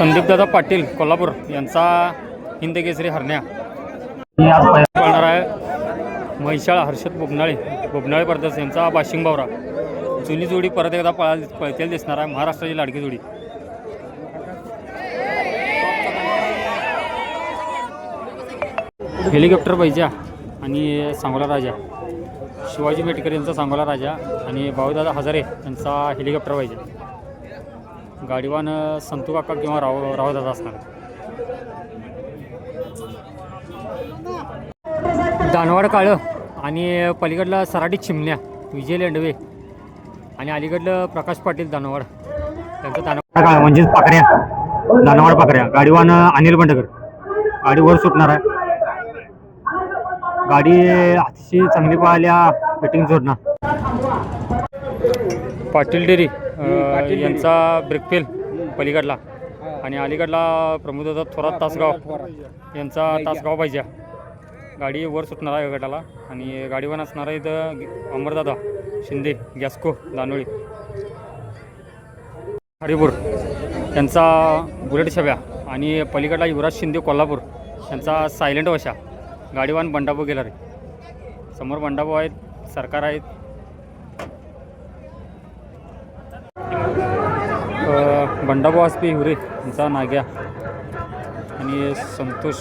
संदीपदादा पाटील कोल्हापूर यांचा हिंदकेसरी हरण्या. पळणार आहे म्हैशाळ हर्षद बोबनाळे बोबनाळे परदेश यांचा बाशिंग बावरा. जुनी जोडी परत एकदा पळा पळतेल दिसणार आहे महाराष्ट्राची लाडकी जोडी. हेलिकॉप्टर पाहिजे आणि सांगोला राजा. शिवाजी मेटकर यांचा सांगोला राजा आणि भाऊदादा हजारे यांचा हेलिकॉप्टर पाहिजे गाडीवान संतू काका किंवा राव रावदादा असणार. दानवाड काळं आणि पलीकडला सराटी चिमण्या विजय लेंडवे आणि अलीकडलं प्रकाश पाटील दानवाड. त्यांचं दानवाड काळ म्हणजेच पाकऱ्या दानवाड पाकऱ्या गाडीवान अनिल बंडकर गाडी वर सुटणार आहे. गाडी अतिशय चांगली पाहिल्या फिटिंग जोडणार पाटील डेरी. अ, यांचा ब्रेकफेल पलीकडला. आणि अलीकडला प्रमोददा थोरात तासगाव. यांचा तासगाव पाहिजे. गाडी वर सुटणार आहे गटाला. आणि गाडीवर असणार आहे इथं अमरदादा शिंदे गॅस्को दानोळी. हरिपूर. यांचा बुलेट छव्या आणि पलीकडला युवराज शिंदे कोल्हापूर. यांचा सायलेंट वशा. गाडीवान बंडाभाऊ गेला रे समोर बंडाभाऊ आहेत सरकार आहेत. बंडाबा बंडाभाऊ हुरे हिवरे यांचा नाग्या आणि संतोष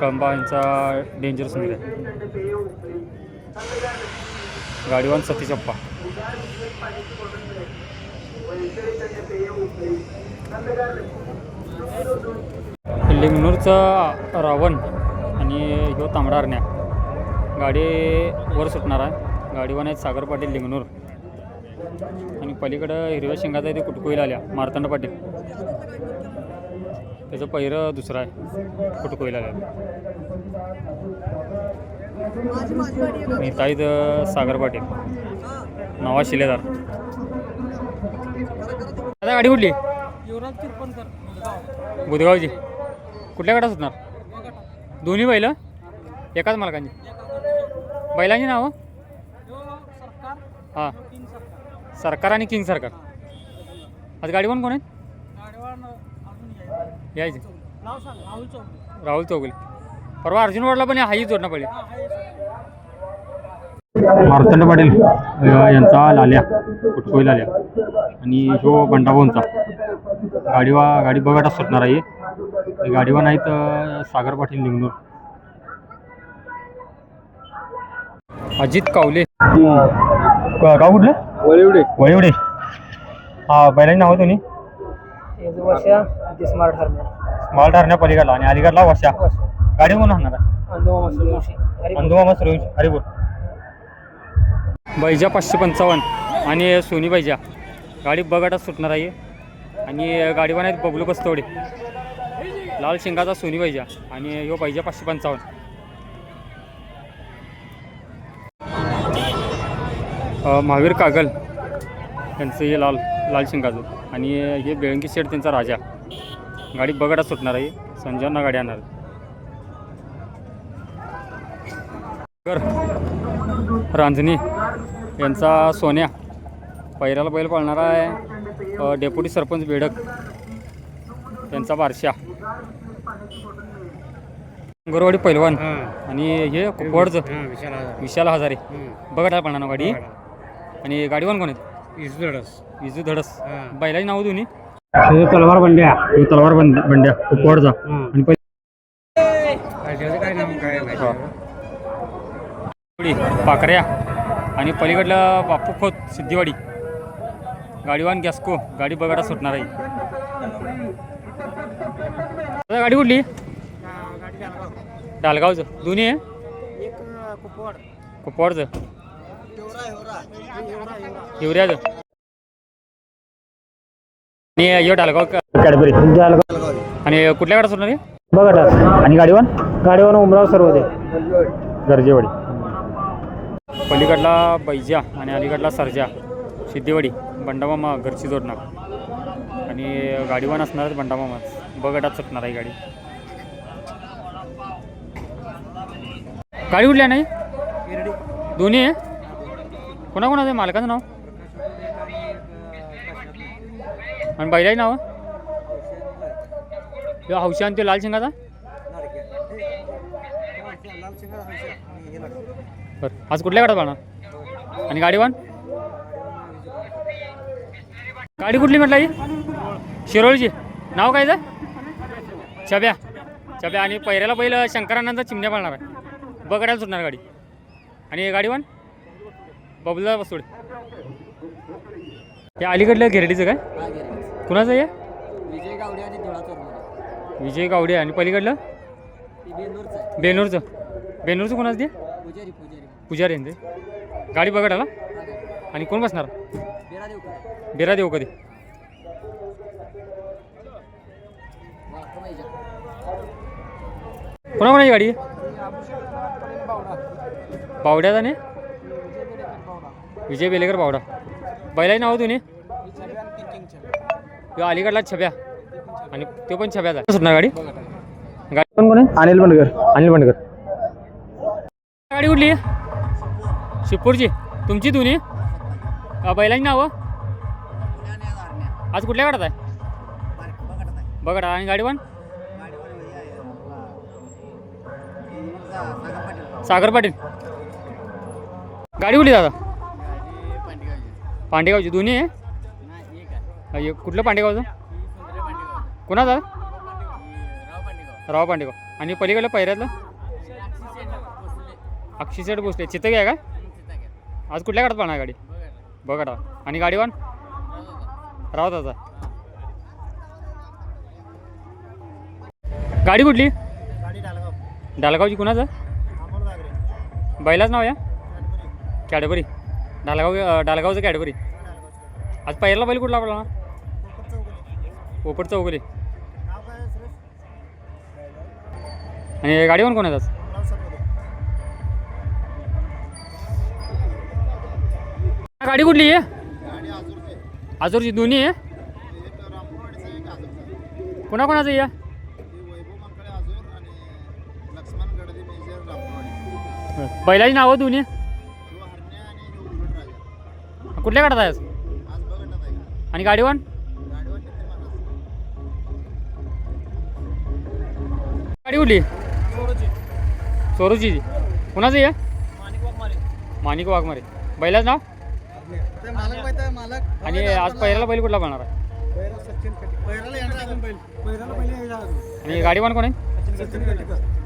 कळंबा यांचा डेंजर सुंदर गाडीवान सतीश अप्पा. लिंगनूरचा रावण आणि ह्यो तांबडा गाडी वर सुटणार आहे. गाडीवान आहेत सागर पाटील लिंगनूर. आणि पलीकडं हिरव्या शेंगाचा ते कुटकुईला आल्या मार्तंड पाटील. त्याचं पहिरं दुसरं आहे कुटकुईला आल्या. ताईत सागर पाटील. नवा शिलेदार. आता गाडी कुठली? बुधगावची. कुठल्या गटात सुटणार? दोन्ही बैल? एकाच मालकांची. बैलांची नावं? हां. सरकार आणि किंग सरकार. आज गाडी कोण कोण आहे गाडीवान यायचे. राहुल चौगुले. परवा अर्जुन वाडला पण हाही जोडणं पडले. मार्तंड पाटील यांचा लाल्या कुटकोई लाल्या. आणि ह्यो बंडाभाऊंचा गाडीवा गाडी बघाटा सुटणार आहे. गाडीवा नाहीत अं, सागर पाटील लिंगनूर अजित कावले. गाव कुठलं? वळिवडे. वळिवडे. हा बैलांची नावं तुम्ही? वर्षा ते स्मार्ट स्मॉल ठरण्या पलीकडला आणि अलीकडला वशा गाडी कोण आणणार आहे? अंदोमा अंदुमामा सुरवंश हरिपूर. बैजा पाचशे पंचावन्न आणि सोनी बैजा. गाडी बगाटात सुटणार आहे. आणि गाडीवान आहेत बबलू बस्तवडे लाल शिंगाचा सोनी बैजा आणि ह्यो बैजा पाचशे पंचावन्न. महावीर कागल यांचं हे लाल लाल शिंगाचं. आणि हे बेळंकी शेठ त्यांचा राजा. गाडी बगाटात सुटणार आहे. संजयना गाडी आणणार. रांजणी यांचा सोन्या. पैराला बैल पाळणारा आहे. डेप्युटी सरपंच बेडक यांचा बारशा. गरवाडी पैलवान. आणि हे कुपवाडचं विशाल हजारे. बघा पाळणार गाडी. आणि गाडीवान कोण आहेत? विजू धडस. बैलाची नाव दोन्ही तलवार बंड्या. तलवार बंड बंड्या. कुपवाडचा आणि पै-. पुढे पाकऱ्या आणि पलीकडलं बापू खोत सिद्धिवाडी. गाडीवान गॅस्को. गाडी बघायला सुटणार आहे. दादा, गाडी कुठली? डालगावचं. दोन्ही आहे? एक कुपवाड. कुपवाडचं. आणि यो डालगाव कॅडबरी. आणि कुठल्या गाडा सुटणार आहे? बघा आणि गाडीवान गाडीवान उमराव सर्वदे. गरजेवाडी. पलीकडला बैजा आणि अलीकडला सरजा सिद्धीवाडी बंडामामा घरची जोडणार. आणि गाडीवान असणार बंडामामा बगटात सुटणार आहे गाडी. गाडी कुठल्या नाही दोन्ही आहे? कोणाकोणाचं आहे? मालकाचं नाव? आणि बैलाची नाव? ह्यो हौशी आणि ते लाल शिंगाचा? बरं. आज कुठल्या गाडात पाहणार आणि गाडी वन गाडी कुठली म्हटलं ही? शिरोळीची. नाव काय आहे छब्या. छब्या. आणि पहिऱ्याला पहिलं शंकरानंद चिमण्या पाळणार आहे. बगड्याला सुटणार गाडी. आणि गाडी वन बबलदा बसोड हे अलीकडलं घेरडीचं काय? कुणाचं आहे हे? विजय गावडे आणि धुळा विजय गावडे आणि पलीकडलं? बेनूरचं बेनूरचं कोणाचं ते? पुजारी पुजारी. पुजारी आहे ना ते. गाडी बघा आला आणि कोण बसणार? बेरा देऊ कधी? कोणा कोणाची गाडी? बावड्याचा ने? विजय बेलेकर बावडा. बैलाही नाव तुम्ही अलीकडला छब्या. आणि तो पण छब्याचा सुटणार गाडी? गाडी पण कोण आहे? अनिल बनगर अनिल बंडकर गाडी कुठली? शिपूरची तुमची अ, बैलांची नावं? आज कुठल्या गाडात आहे? बघा आणि गाडी पण? सागर पाटील. गाडी कुठली दादा? पांडेगावची दोन्ही आहे? कुठलं पांडेगावचं? कोणाचं? राव पांडेगाव. आणि पलीकडलं पहिऱ्यातलं सेट बसले चित्त घ्या का? आज कुठल्या गाडात पाहणार गाडी? बघा आणि गाडी वन राव दादा गाडी कुठली डालगावची कुणाचं? बैलाच नाव या? कॅडबरी. डालगाव डालगावचं कॅडबरी आज पहिला बैल कुठला आपला? पोपट चौकली आणि गाडीवर कोण आहे आज? गाडी कुठली आहे? आजूरची दोन्ही आहे? कोणाकोणाचं या? बैलाची नावं दोन्ही? कुठल्या गाडात आहे आज? आणि गाडीवर गाडी कुठली? सोरूची. कुणाचं या माणिक वाघमारे. बैलाच नाव? आहे आणि आज पहिल्याला बैल कुठला बनणार आहे? आणि गाडी पण कोण आहे?